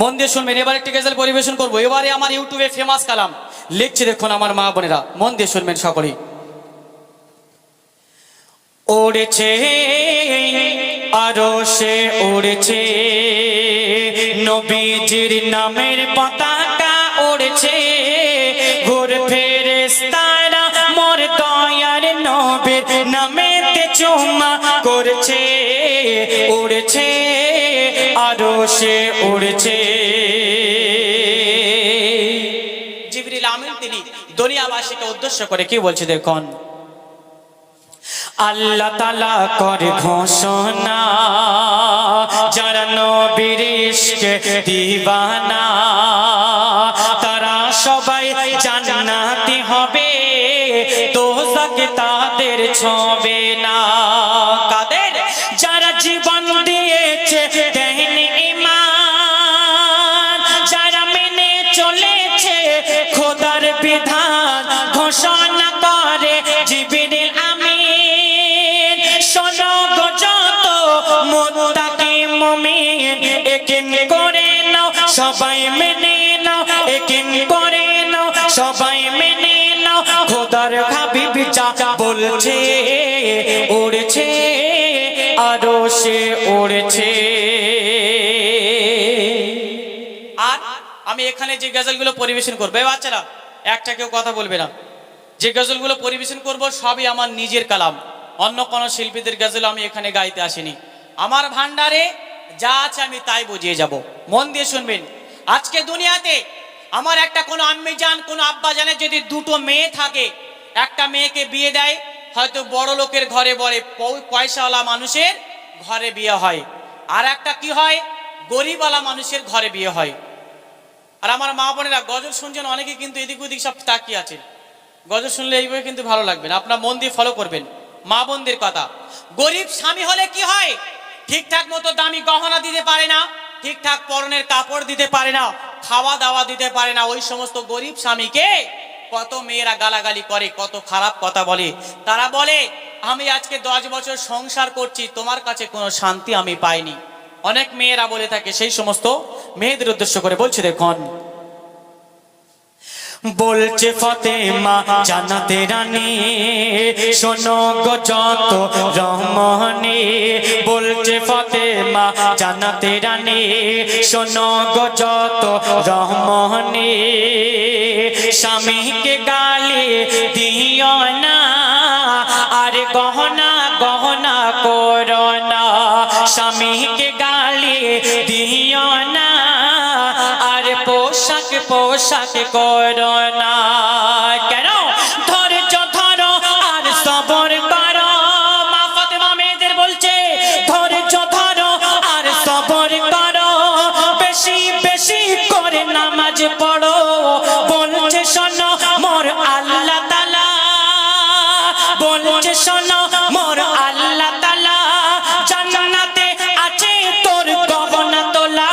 মন দিয়ে শুনবেন, এবার একটি গেজেল পরিবেশন করব। এবারে আমার ইউটিউবে ফেমাস কালাম। লিখছে, দেখুন আমার মা বোনেরা। মন দিয়ে শুনবেন সকলেই। ওড়েছে আরও সে উড়েছে, নবীজির নামের পতাকা ওড়েছে ঘুর ফেরেস্তারা মোর দয়ার নবীর নামেতে চুমা করছে। আরও সে উড়েছে। জিবরিল আমিন তিনি দুনিয়াবাসীকে উদ্দেশ্য করে কি বলছে দেখুন? আল্লাহ তালা করে ঘোষণা যারা নবীর দিবানা তারা সবাই জান্নাতি হবে দোজাকে তাদের ছবে না। কাদের? যারা জীবন সবাই মেনে নাও, একিন করে নাও, সবাই মেনে নাও। খোদার হাবিব যা বলছে, উড়ছে, আরও সে উড়ছে। আর আমি এখানে যে গজলগুলো পরিবেশন করব বাচ্চারা, একটা কেউ কথা বলবে না। যে গজলগুলো পরিবেশন করব, সবই আমার নিজের কালাম। অন্য কোনো শিল্পীদের গজল আমি এখানে গাইতে আসিনি। আমার ভান্ডারে যা আছে আমি তাই বুঝিয়ে যাব। মন দিয়ে শুনবেন। আজকে দুনিয়াতে আমার একটা কোনো আম্মি যান কোনো আব্বা জানের যদি দুটো মেয়ে থাকে, একটা মেয়েকে বিয়ে দেয়, হয়তো বড় লোকের ঘরে বলে পয়সাওয়ালা মানুষের ঘরে বিয়ে হয়। আর একটা কি হয়? গরিবওয়ালা মানুষের ঘরে বিয়ে হয়। আর আমার মা বোনেরা গজল শুনছেন অনেকে কিন্তু এদিক ওদিক সব তাকিয়ে আছেন। গজল শুনলে এইভাবে কিন্তু ভালো লাগবে না। আপনার মন দিয়ে ফলো করবেন। মা বোনদের কথা। গরিব স্বামী হলে কি হয়? ঠিকঠাক মতো দামি গহনা দিতে পারে না, ঠিকঠাক পরনের কাপড় দিতে পারে না খাওয়া দাওয়া দিতে পারে না, ওই সমস্ত গরিব স্বামীকে কত মেয়েরা গালাগালি করে, কত খারাপ কথা বলে। তারা বলে, আমি আজকে দশ বছর সংসার করছি, তোমার কাছে কোনো শান্তি আমি পাইনি। অনেক মেয়েরা বলে থাকে সেই সমস্ত মেয়েদের উদ্দেশ্য করে বলছে, দেখুন বলছে ফতেমা জানাতে রানী, শোনো গো যত রমণী বলছে ফতেমা জানাতে রানী, শোনো গো যত রমণী স্বামীকে গালি দিও না, আর গহনা গহনা করো না। স্বামীকে গালি দিও না পোশাক করো না। কেন? ধৈর্য ধরো আর সবর করো। মা ফাতেমা মেয়েদের বলছে, ধৈর্য ধরো আর সবর করো। বেশি বেশি করে নামাজ পড়ো। বলছে, শোনো মোর আল্লাহ তালা বলছে, শোনো মোর আল্লাহ তালা জান্নাতে আছে তোর গহনা তোলা।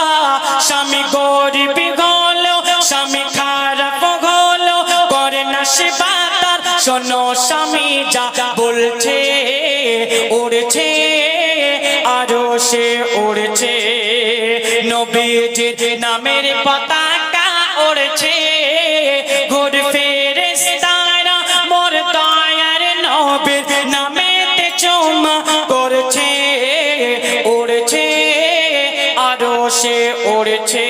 স্বামী গরিব হলো স্বামী খারাপ হলো, করে না সেবা তার শোনো স্বামী, যা বলছে, উড়ছে আরও সে উড়ছে। নবীজির নামের পতাকা উড়ছে। ঘুর ফেরেস্তারা মোর দয়ার নবীর নামেতে চুমা উড়ছে আরও সে উড়ছে।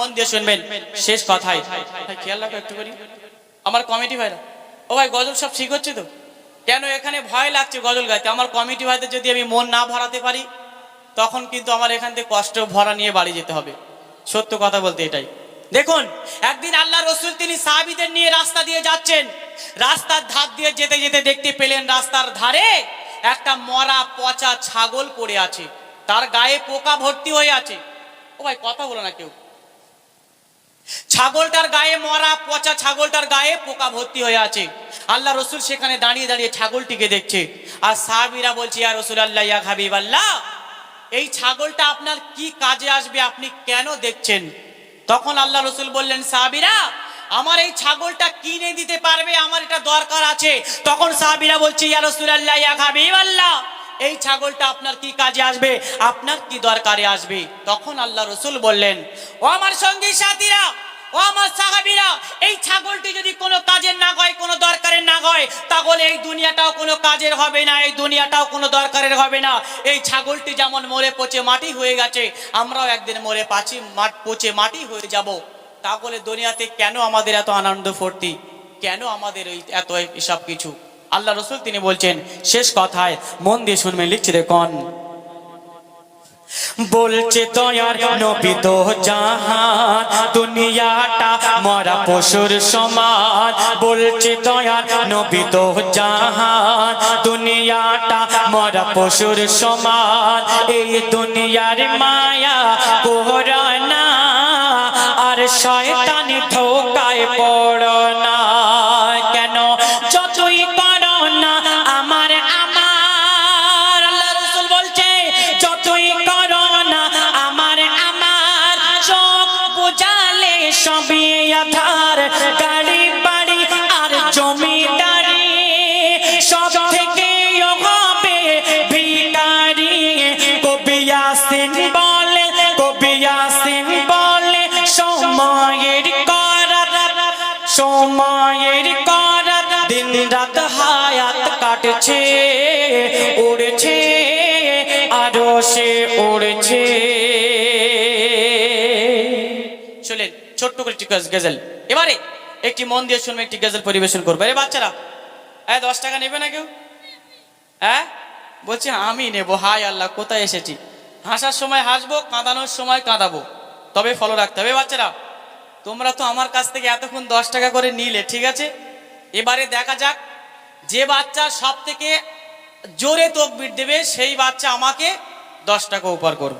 মন দিয়ে শুনবেন। শেষ কথাই। খেয়াল রাখো একটু করি। আমার কমিটি ভাইরা। ও ভাই, গজল সব ঠিক হচ্ছে তো? কেন এখানে ভয় লাগছে গজল গাইতে? আমার কমিটি ভাইদের যদি আমি মন না ভরাতে পারি, তখন কিন্তু আমার এখান থেকে কষ্ট ভরা নিয়ে বাড়ি যেতে হবে। সত্য কথা বলতে এটাই। দেখুন, একদিন আল্লাহ রসুল তিনি সাহাবিদের নিয়ে রাস্তা দিয়ে যাচ্ছেন। রাস্তার ধার দিয়ে যেতে যেতে দেখতে পেলেন রাস্তার ধারে একটা মরা পচা ছাগল পড়ে আছে। তার গায়ে পোকা ভর্তি হয়ে আছে। ও ভাই, কথা বলো না কেউ। ছাগলটার গায়ে মরা পচা ছাগলটার গায়ে পোকা ভর্তি হয়ে আছে। আল্লাহ রসুল সেখানে দাঁড়িয়ে দাঁড়িয়ে ছাগলটিকে দেখছে। আর সাহাবিরা বলছে, ইয়া রসুল আল্লাহ ইয়া হাবিব আল্লাহ এই ছাগলটা আপনার কি কাজে আসবে? আপনি কেন দেখছেন? তখন আল্লাহ রসুল বললেন, সাহাবিরা, আমার এই ছাগলটা কিনে দিতে পারবে? আমার এটা দরকার আছে। তখন সাহাবিরা বলছে, ইয়া রসুল আল্লাহ ইয়া হাবিব আল্লাহ এই ছাগলটা আপনার কি কাজে আসবে? আপনার কি দরকারে আসবে? তখন আল্লাহ রসুল বললেন, ও আমার সঙ্গী সাথীরা, ও আমার সাহাবিরা, এই ছাগলটি যদি কোনো কাজের না হয়, কোনো দরকারের না হয়, তাহলে এই দুনিয়াটাও কোনো কাজের হবে না, এই দুনিয়াটাও কোনো দরকারের হবে না। এই ছাগলটি যেমন মরে পচে মাটি হয়ে গেছে, আমরাও একদিন মরে পাচি পচে মাটি হয়ে যাব। তাহলে দুনিয়াতে কেন আমাদের এত আনন্দ ফুর্তি? কেন আমাদের ওই এত এসব কিছু? আল্লাহ রসুল তিনি বলছেন, শেষ কথায় মন দিয়ে শুনবেন, লিখছি দেখুন। বলছে তয়ার নবী তো জাহান, দুনিয়াটা মরা পশুর সমান। বলছে তয়ার নবী তো জাহান, দুনিয়াটা মরা পশুর সমান। এই দুনিয়ার মায়া কোহরানা, আর শয়তানি ঠোকায় পড়ো সময়ের করার দিন রাত হায়াত কাটছে, উড়ছে, আরও সে উড়ছে। চলেন, ছোট্ট করে একটি গজ- এবারে একটি মন দিয়ে শুনবে, একটি গজল পরিবেশন করব। আরে বাচ্চারা হ্যাঁ দশ টাকা নেবে না কেউ? হ্যাঁ বলছে, আমি নেব। হাই আল্লাহ, কোথায় এসেছি? হাসার সময় হাসবো, কাঁদানোর সময় কাঁদাবো। তবে ফলো রাখতে হবে। বাচ্চারা তোমরা তো আমার কাছ থেকে এতক্ষণ দশ টাকা করে নিলে, ঠিক আছে? এবারে দেখা যাক যে বাচ্চা সব থেকে জোরে তকবির দেবে, সেই বাচ্চা আমাকে দশ টাকা উপহার করবে।